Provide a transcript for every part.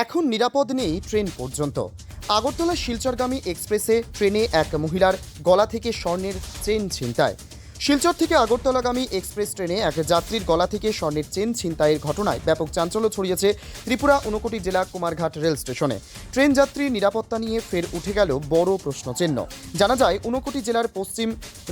এখন নিরাপদ নেই ট্রেন পর্যন্ত। আগরতলা শিলচরগামী এক্সপ্রেসে ট্রেনে এক মহিলার গলা থেকে স্বর্ণের চেন ছিনতায় শিলচর থেকে আগরতলাগামী এক্সপ্রেস ট্রেনে এক যাত্রীর গলা থেকে স্বর্ণের চেন ছিনতাইয়ের ঘটনায় ব্যাপক চাঞ্চল্য ছড়িয়েছে ত্রিপুরা ঊনকোটি জেলা কুমারঘাট রেল স্টেশনে। ট্রেন যাত্রীর নিরাপত্তা নিয়ে ফের উঠে গেল বড় প্রশ্নচিহ্ন। জানা যায়, ঊনকোটি জেলার পশ্চিম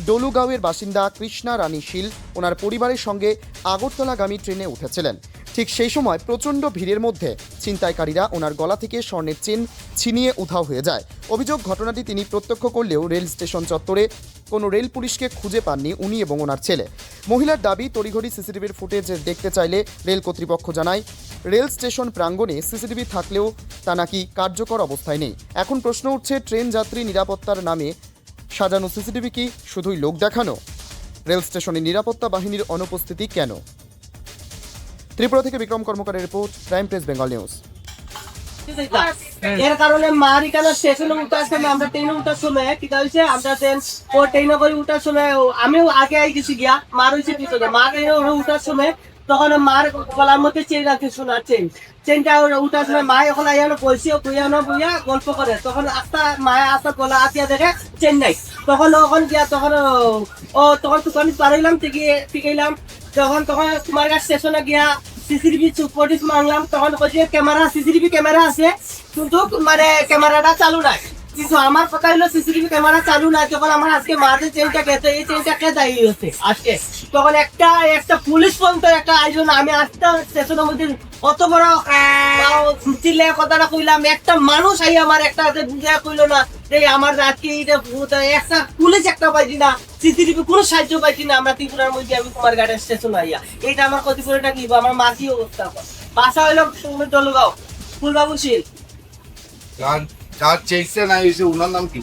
ডলুগাঁওয়ের বাসিন্দা কৃষ্ণা রানী শীল ওনার পরিবারের সঙ্গে আগরতলাগামী ট্রেনে উঠেছিলেন। ঠিক সেই সময় প্রচণ্ড ভিড়ের মধ্যে ছিনতাইকারীরা ওনার গলা থেকে স্বর্ণের চেন ছিনিয়ে উধাও হয়ে যায়। অভিযোগ ঘটনাটি তিনি প্রত্যক্ষ করলেও রেল স্টেশন চত্বরে কোনো রেল পুলিশকে খুঁজে পাননি উনি এবং ওনার ছেলে। মহিলার দাবি, তড়িঘড়ি সিসিটিভির ফুটেজ দেখতে চাইলে রেল কর্তৃপক্ষ জানায়, রেল স্টেশন প্রাঙ্গণে সিসিটিভি থাকলেও তা নাকি কার্যকর অবস্থায় নেই। এখন প্রশ্ন উঠছে, ট্রেন যাত্রী নিরাপত্তার নামে সাজানো সিসিটিভি কি শুধুই লোক দেখানো? রেল স্টেশনে নিরাপত্তা বাহিনীর অনুপস্থিতি কেন? ত্রিপুরা থেকে Bikram কর্মকারের report prime press, Bengal news. এর কারণে মার এখানে স্টেশনে উঠার সময়, আমরা ট্রেনে উঠার সময় কি হয়েছে আমরা ট্রেন ও ট্রেনে করে উঠার সময় আমিও আগে আই গেছি গিয়া, মার হয়েছে পিছনে। মা ওরা উঠার সময়, তখন মার গলার মধ্যে চেন রাখছে শোনার চেন চেনটা উঠার সময়, মা এখন আইয়ানো বলছি বুঝানো বুঝা গল্প করে। তখন আস্তা মায়া আস্তা গলা আসিয়া দেখে চেন নাই। তখন ওখান গিয়া, তখন ও- তখন দোকানে পারাইলাম টিকে টিকাইলাম তখন তখন তোমার কাছে স্টেশনে গিয়া সিসিটিভি ফুটেজ মারলাম তখন কইছে ক্যামেরা সিসিটিভি ক্যামেরা আছে। কিন্তু মানে ক্যামেরাটা চালু নাই। কিন্তু আমার কথা হলো সিসিটিভি ক্যামেরা চালু নাই যখন আমার আজকে মাঝে চেনটা গেছে এই চেনটা কে দাঁড়িয়ে হচ্ছে আজকে? তখন একটা একটা পুলিশ পর্যন্ত একটা আয়োজন আমি আজকে স্টেশনের মধ্যে অত বড় আহ, কথাটা কইলাম একটা মানুষ আই আমার একটা কইলো না। এই আমার আজকে এইটা একটা পুলিশ একটা পাইছি না। সিসিটিভি কোনো সাহায্য পাইছি না আমরা ত্রিপুরার মধ্যে আমি কুমার ঘাটের স্টেশন আইয়া। এইটা আমার ক্ষতিপূরণটা কি আমার মাসি অবস্থা বাসা হইল জলগাঁও ফুলবাবু শীল। যার যার না হয়েছে ওনার নাম কি?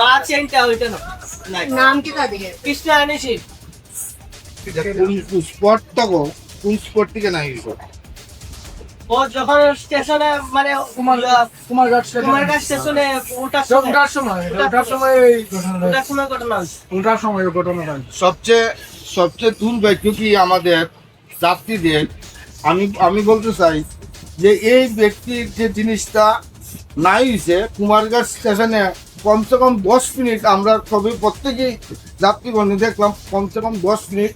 মা চেনটা হইতো না। নাম কি তাদের কৃষ্ণ আনি শীল। এটা কোন স্পট তকো কোন স্পট থেকে না হয়েছে ও যখন স্টেশনে মানে কুমার কুমারঘাট কুমারঘাট স্টেশনে। ওঠার সময় ওঠার সময় ওঠার সময় এই ঘটনাটা ঘটনা ওঠার সময় ঘটনাটা সবচেয়ে সবচেয়ে দুর্ভাগ্য কি আমাদের যাত্রীদের আমি আমি বলতে চাই যে এই ব্যক্তির যে জিনিসটা নাই হয়েছে কুমারঘাট স্টেশনে কমসে কম দশ মিনিট আমরা সবই প্রত্যেকেই যাত্রীগণে দেখলাম কমসে কম দশ মিনিট।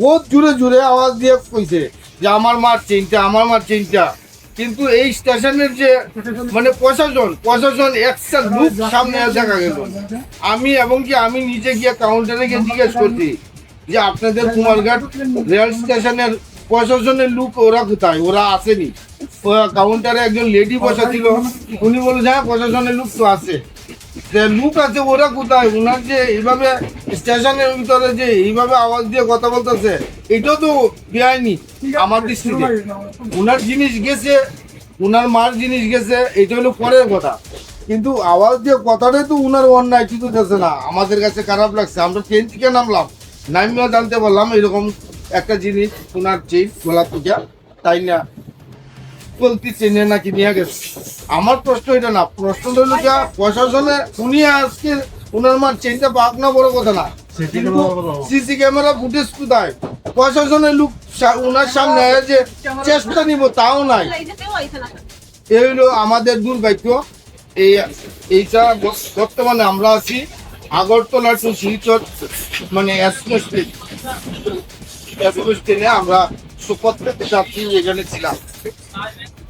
বহুত জুড়ে জুড়ে আওয়াজ দিয়ে কইছে। যে আমার মার চিন্তা, আমার মার চিন্তা। কিন্তু এই স্টেশনের যে মানে প্রশাসন প্রশাসন একটা লুক সামনে দেখা গেল। আমি এবং কি আমি নিজে গিয়ে কাউন্টারে গিয়ে জিজ্ঞেস করছি যে আপনাদের কুমারঘাট রেল স্টেশনের প্রশাসনের লুক ওরা কোথায়? ওরা আসেনি। কাউন্টারে একজন লেডি বসা ছিল উনি বলে হ্যাঁ প্রশাসনের লুক তো আছে। যে লুক আছে, ওরা কোথায়? ওনার যে এইভাবে স্টেশনের ভিতরে যে এইভাবে আওয়াজ দিয়ে কথা বলতেছে এটাও তো বেআইনি আমার দৃষ্টিতে। ওনার জিনিস গেছে ওনার মার জিনিস গেছে, এটা হলো পরের কথা। কিন্তু আওয়াজ দিয়ে কথাটাই তো ওনার অন্যায় কিছু দিতেছে না। আমাদের কাছে খারাপ লাগছে। আমরা ট্রেন থেকে নামলাম, নামিয়া জানতে পারলাম এরকম একটা জিনিস ওনার চেন গোলা থেকে তাই না? চলতি চেনে নাকি নিয়ে গেছে। আমার প্রশ্ন এটা না হলো যা প্রশাসনে উনি আজকে ওনার মার চেনটা পাক না বড় কথা না। সিসি ক্যামেরা ফুটেজ কোথায়? প্রশাসনের লোক ওনার সামনে যে চেষ্টা নিব তাও নাই। এই হলো আমাদের দুর্ভাগ্য। এই এইটা বর্তমানে আমরা আছি আগরতলা টু শিলচর মানে এক্সপ্রেস ট্রেন। এক্সপ্রেস ট্রেনে আমরা প্রত্যেক যাত্রী এখানে ছিলাম।